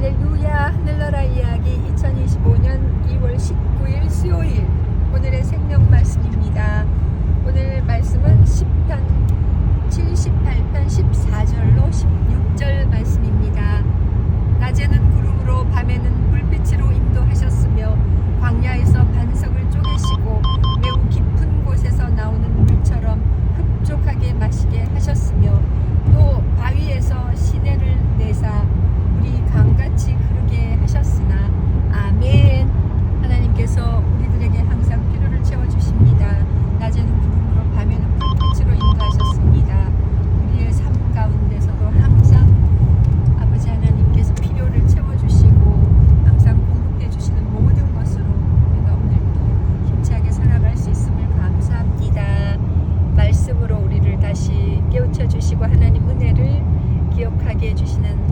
Hallelujah, Nalorayagi 주시고 하나님 은혜를 기억하게 해주시는